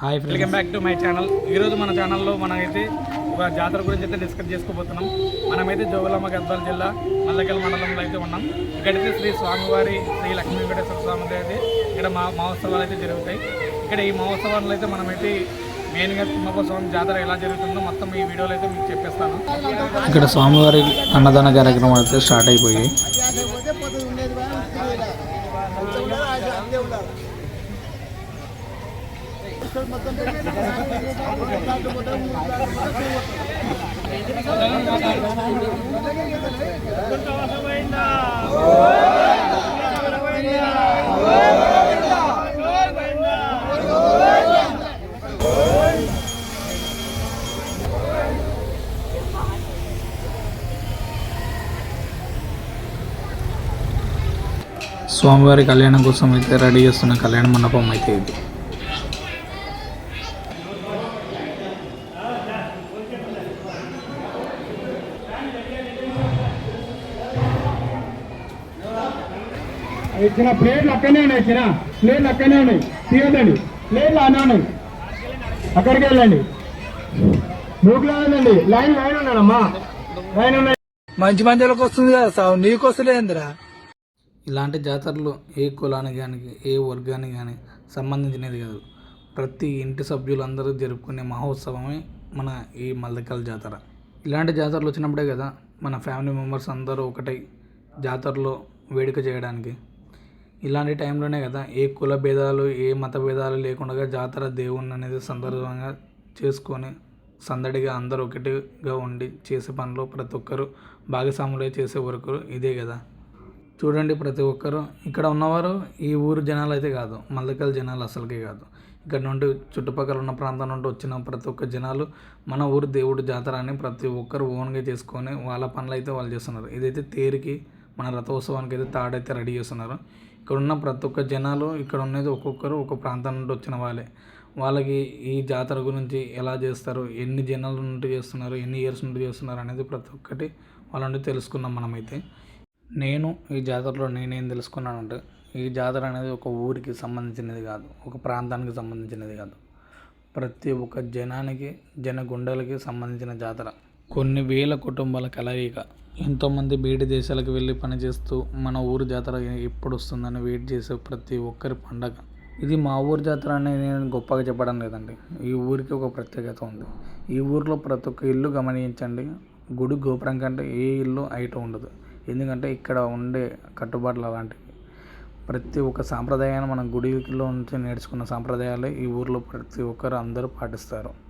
Hi welcome back to my channel ఈరోజు మన ఛానల్లో మనమైతే ఒక జాతర గురించి అయితే డిస్కస్ చేసుకోబోతున్నాం. మనమైతే జోగులమ్మ గద్వాల జిల్లా మల్లకెల్ మండలంలో అయితే ఉన్నాం. ఇక్కడైతే శ్రీ స్వామివారి శ్రీ లక్ష్మీ వెంకటేశ్వర స్వామి అయితే ఇక్కడ మా మహోత్సవాలు అయితే జరుగుతాయి. ఇక్కడ ఈ మహోత్సవాల్లో అయితే మనమైతే మెయిన్గా తుమ్మకోత్సవం జాతర ఎలా జరుగుతుందో మొత్తం ఈ వీడియోలో అయితే మీకు చెప్పేస్తాను. ఇక్కడ స్వామివారి అన్నదాన కార్యక్రమం అయితే స్టార్ట్ అయిపోయాయి. స్వామివారి కళ్యాణం కోసం అయితే రెడీ చేస్తున్న కళ్యాణ మండపం అయితే ఇది. ఇచ్చిన ప్లేట్లు అక్కడనే ఉన్నాయి ఇచ్చిన ప్లేట్లు అక్కడనే ఉన్నాయి. తీయదండి ప్లేట్లు అనే ఉన్నాయి. అక్కడికి వెళ్ళండి. మూకులాదండి లైన్ లైన్ ఉన్నాడమ్మా లైన్ ఉన్నాయి. మంచి మందిలోకి వస్తుంది కదా సార్ నీకు ఇలాంటి జాతరలు ఏ కులానికి కానీ ఏ వర్గానికి కానీ సంబంధించినది కాదు. ప్రతి ఇంటి సభ్యులందరూ జరుపుకునే మహోత్సవమే మన ఈ మల్దకల్ జాతర. ఇలాంటి జాతరలు వచ్చినప్పుడే కదా మన ఫ్యామిలీ మెంబర్స్ అందరూ ఒకటై జాతరలో వేడుక చేయడానికి. ఇలాంటి టైంలోనే కదా ఏ కుల భేదాలు ఏ మత భేదాలు లేకుండా జాతర దేవుణ్ణి అనేది సందర్భంగా చేసుకొని సందడిగా అందరూ ఒకటిగా ఉండి చేసే పనిలో ప్రతి ఒక్కరు భాగస్వాములే చేసే వరకు ఇదే కదా. చూడండి ప్రతి ఒక్కరు. ఇక్కడ ఉన్నవారు ఈ ఊరు జనాలు అయితే కాదు మల్లకల్ జనాలు అసలుకే కాదు. ఇక్కడ నుండి చుట్టుపక్కల ఉన్న ప్రాంతం నుండి వచ్చిన ప్రతి ఒక్క జనాలు మన ఊరు దేవుడు జాతర అని ప్రతి ఒక్కరు ఓన్గా చేసుకొని వాళ్ళ పనులు అయితే వాళ్ళు చేస్తున్నారు. ఇదైతే తేరికి మన రథోత్సవానికి అయితే తాడైతే రెడీ చేస్తున్నారు. ఇక్కడ ఉన్న ప్రతి ఒక్క జనాలు ఇక్కడ ఉన్నది ఒక్కొక్కరు ఒక ప్రాంతం నుండి వచ్చిన వాళ్ళే. వాళ్ళకి ఈ జాతర గురించి ఎలా చేస్తారు? ఎన్ని జనాల నుండి చేస్తున్నారు? ఎన్ని ఇయర్స్ నుండి చేస్తున్నారు? అనేది ప్రతి ఒక్కటి వాళ్ళ నుండి తెలుసుకున్నాం మనమైతే. నేను ఈ జాతరలో నేనేం తెలుసుకున్నానంటే ఈ జాతర అనేది ఒక ఊరికి సంబంధించినది కాదు. ఒక ప్రాంతానికి సంబంధించినది కాదు. ప్రతి ఒక్క జనానికి జన గుండెలకి సంబంధించిన జాతర. కొన్ని వేల కుటుంబాల కలయిక. ఎంతోమంది బయట దేశాలకు వెళ్ళి పనిచేస్తూ మన ఊరు జాతర ఎప్పుడు వస్తుందని వెయిట్ చేసే ప్రతి ఒక్కరి పండగ. ఇది మా ఊరు జాతర అనేది నేను గొప్పగా చెప్పడం లేదండి. ఈ ఊరికి ఒక ప్రత్యేకత ఉంది. ఈ ఊరిలో ప్రతి ఒక్క ఇల్లు గమనించండి. గుడి గోపురం కంటే ఏ ఇల్లు హైట్ ఉండదు. ఎందుకంటే ఇక్కడ ఉండే కట్టుబాట్లు అలాంటివి. ప్రతి ఒక్క సాంప్రదాయాన్ని మనం గుడిలో నుంచి నేర్చుకున్న సాంప్రదాయాలే ఈ ఊరిలో ప్రతి ఒక్కరు అందరూ పాటిస్తారు.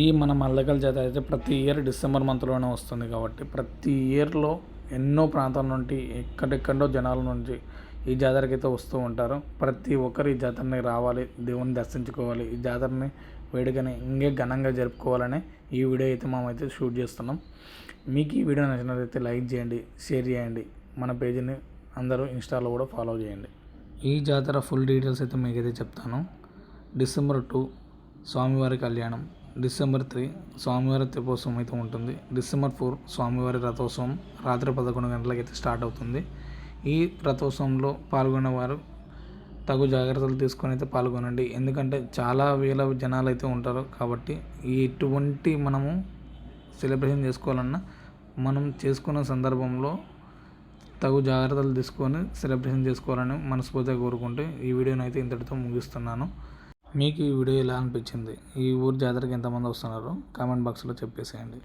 ఈ మన మల్లగల జాతర అయితే ప్రతి ఇయర్ డిసెంబర్ మంత్లోనే వస్తుంది కాబట్టి ప్రతి ఇయర్లో ఎన్నో ప్రాంతాల నుండి ఎక్కడెక్కడో జనాల నుంచి ఈ జాతరకి అయితే వస్తూ ఉంటారు. ప్రతి ఒక్కరు ఈ జాతరని రావాలి దేవుని దర్శించుకోవాలి ఈ జాతరని వేడుకని ఇంకే ఘనంగా జరుపుకోవాలని ఈ వీడియో అయితే మేమైతే షూట్ చేస్తున్నాం. మీకు ఈ వీడియో నచ్చినట్లయితే లైక్ చేయండి షేర్ చేయండి మన పేజీని అందరూ ఇన్స్టాలో కూడా ఫాలో చేయండి. ఈ జాతర ఫుల్ డీటెయిల్స్ అయితే మీకైతే చెప్తాను. డిసెంబర్ టూ స్వామివారి కళ్యాణం. డిసెంబర్ త్రీ స్వామివారి తెప్పోత్సవం అయితే ఉంటుంది. డిసెంబర్ ఫోర్ స్వామివారి రథోత్సవం రాత్రి పదకొండు గంటలకి అయితే స్టార్ట్ అవుతుంది. ఈ రథోత్సవంలో పాల్గొనేవారు తగు జాగ్రత్తలు తీసుకొని అయితే పాల్గొనండి. ఎందుకంటే చాలా వేల జనాలు అయితే ఉంటారు కాబట్టి ఎటువంటి ఇటువంటి మనము సెలబ్రేషన్ చేసుకోవాలన్నా మనం చేసుకున్న సందర్భంలో తగు జాగ్రత్తలు తీసుకొని సెలబ్రేషన్ చేసుకోవాలని మనస్ఫూర్తిగా కోరుకుంటూ ఈ వీడియోని అయితే ఇంతటితో ముగిస్తున్నాను. మీకు ఈ వీడియో ఎలా అనిపించింది? ఈ ఊరు జాతరకి ఎంతమంది వస్తున్నారు? కామెంట్ బాక్స్లో చెప్పేసేయండి.